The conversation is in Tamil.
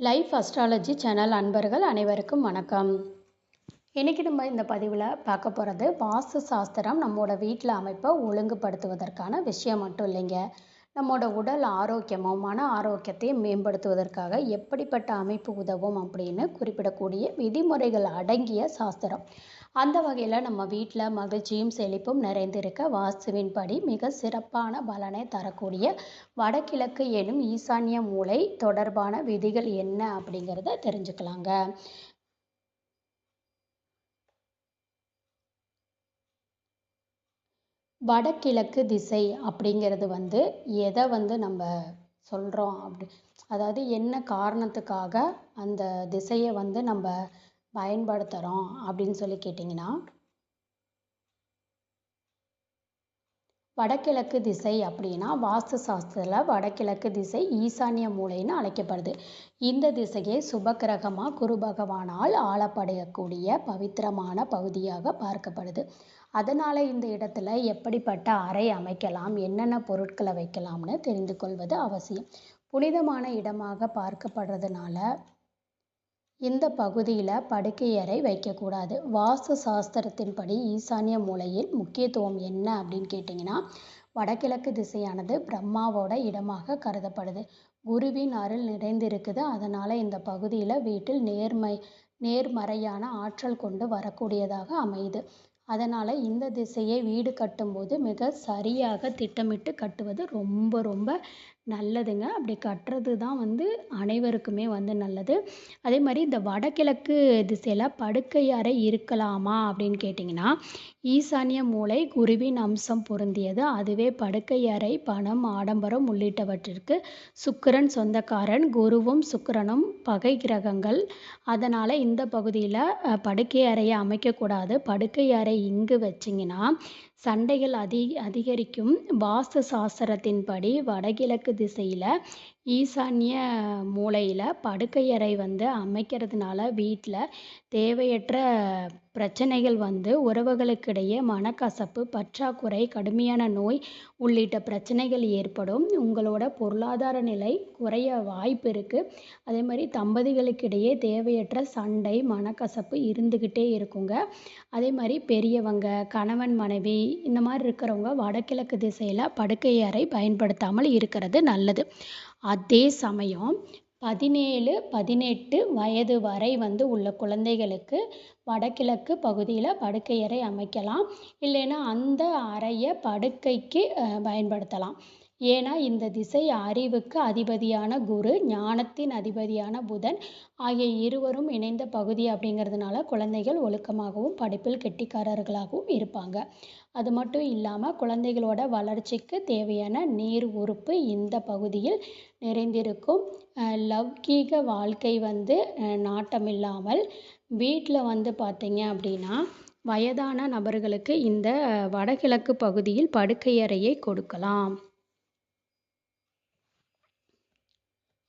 லைஃப் அஸ்ட்ராலஜி சேனல் அன்பர்கள் அனைவருக்கும் வணக்கம். இன்றைக்கி நம்ம இந்த பதிவில் பார்க்க போகிறது வாஸ்து சாஸ்திரம் நம்மளோட வீட்டில் அமைப்பை ஒழுங்குபடுத்துவதற்கான விஷயம் மட்டும் இல்லைங்க. நம்மளோட உடல் ஆரோக்கியமும் மன ஆரோக்கியத்தையும் மேம்படுத்துவதற்காக எப்படிப்பட்ட அமைப்பு உதவும் அப்படின்னு குறிப்பிடக்கூடிய விதிமுறைகள் அடங்கிய சாஸ்திரம். அந்த வகையில் நம்ம வீட்டில் மகிழ்ச்சியும் செழிப்பும் நிறைந்திருக்க வாஸ்துவின் படி மிக சிறப்பான பலனை தரக்கூடிய வடகிழக்கு எனும் ஈசான்ய மூலை தொடர்பான விதிகள் என்ன அப்படிங்கிறத தெரிஞ்சுக்கலாங்க. வடகிழக்கு திசை அப்படிங்கிறது வந்து எதை வந்து நம்ம சொல்கிறோம் அப்படி அதாவது என்ன காரணத்துக்காக அந்த திசையை வந்து நம்ம பயன்படுத்துகிறோம் அப்படின்னு சொல்லி கேட்டிங்கன்னா வடகிழக்கு திசை அப்படின்னா வாஸ்து சாஸ்திரத்தில் வடகிழக்கு திசை ஈசானிய மூலைன்னு அழைக்கப்படுது. இந்த திசையை சுபகிரகமாக குரு பகவானால் ஆளப்படையக்கூடிய பவித்திரமான பகுதியாக பார்க்கப்படுது. அதனால் இந்த இடத்துல எப்படிப்பட்ட அறை அமைக்கலாம் என்னென்ன பொருட்களை வைக்கலாம்னு தெரிந்து கொள்வது அவசியம். புனிதமான இடமாக பார்க்கப்படுறதுனால இந்த பகுதியில் படுக்கை அறை வைக்கக்கூடாது. வாஸ்து சாஸ்திரத்தின்படி ஈசானிய மூலையில் முக்கியத்துவம் என்ன அப்படின்னு கேட்டிங்கன்னா வடகிழக்கு திசையானது பிரம்மாவோட இடமாக கருதப்படுது. குருவின் அருள் நிறைந்திருக்குது. அதனால் இந்த பகுதியில் வீட்டில் நேர்மை நேர்மறையான ஆற்றல் கொண்டு வரக்கூடியதாக அமையுது. அதனால் இந்த திசையை வீடு கட்டும்போது மிக சரியாக திட்டமிட்டு கட்டுவது ரொம்ப ரொம்ப நல்லதுங்க. அப்படி கட்டுறது தான் வந்து அனைவருக்குமே வந்து நல்லது. அதே மாதிரி இந்த வடகிழக்கு திசையில் படுக்கை அறை இருக்கலாமா அப்படின்னு கேட்டிங்கன்னா ஈசானிய மூளை குருவின் அம்சம் பொருந்தியது. அதுவே படுக்கை அறை பணம் ஆடம்பரம் உள்ளிட்டவற்றிற்கு சுக்கரன் சொந்தக்காரன் குருவும் சுக்கரனும் பகை கிரகங்கள். அதனால் இந்த பகுதியில் படுக்கை அறையை அமைக்கக்கூடாது. படுக்கை அறை இங்கு வச்சிங்கன்னா சண்டைகள் அதி அதிகரிக்கும். வாஸ்து சாஸ்திரத்தின்படி வடகிழக்கு திசையில் ஈசான்ய மூலையில் படுக்கையறை வந்து அமைக்கிறதுனால வீட்டில் தேவையற்ற பிரச்சனைகள் வந்து உறவுகளுக்கிடையே மனக்கசப்பு பற்றாக்குறை கடுமையான நோய் உள்ளிட்ட பிரச்சனைகள் ஏற்படும். உங்களோட பொருளாதார நிலை குறைய வாய்ப்பு இருக்குது அதே மாதிரி தம்பதிகளுக்கிடையே தேவையற்ற சண்டை மனக்கசப்பு இருந்துக்கிட்டே இருக்குங்க. அதே மாதிரி பெரியவங்க கணவன் மனைவி இந்த மாதிரி இருக்கிறவங்க வடகிழக்கு திசையில் படுக்கை அறை பயன்படுத்தாமல் இருக்கிறது. நல்லது. அதே சமயம் பதினேழு பதினெட்டு வயது வரை வந்து உள்ள குழந்தைகளுக்கு வடகிழக்கு பகுதியில் படுக்கையறை அமைக்கலாம். இல்லைன்னா அந்த அறையை படுக்கைக்கு பயன்படுத்தலாம். ஏன்னா இந்த திசை அறிவுக்கு அதிபதியான குரு ஞானத்தின் அதிபதியான புதன் ஆகிய இருவரும் இணைந்த பகுதி அப்படிங்கிறதுனால குழந்தைகள் ஒழுக்கமாகவும் படிப்பில் கெட்டிக்காரர்களாகவும் இருப்பாங்க. அது மட்டும் இல்லாமல் குழந்தைகளோட வளர்ச்சிக்கு தேவையான நீர் உறுப்பு இந்த பகுதியில் நிறைந்திருக்கும். லௌகீக வாழ்க்கை வந்து நாட்டமில்லாமல் வீட்டில் வந்து பார்த்தீங்க அப்படின்னா வயதான நபர்களுக்கு இந்த வடகிழக்கு பகுதியில் படுக்கையறையை கொடுக்கலாம்.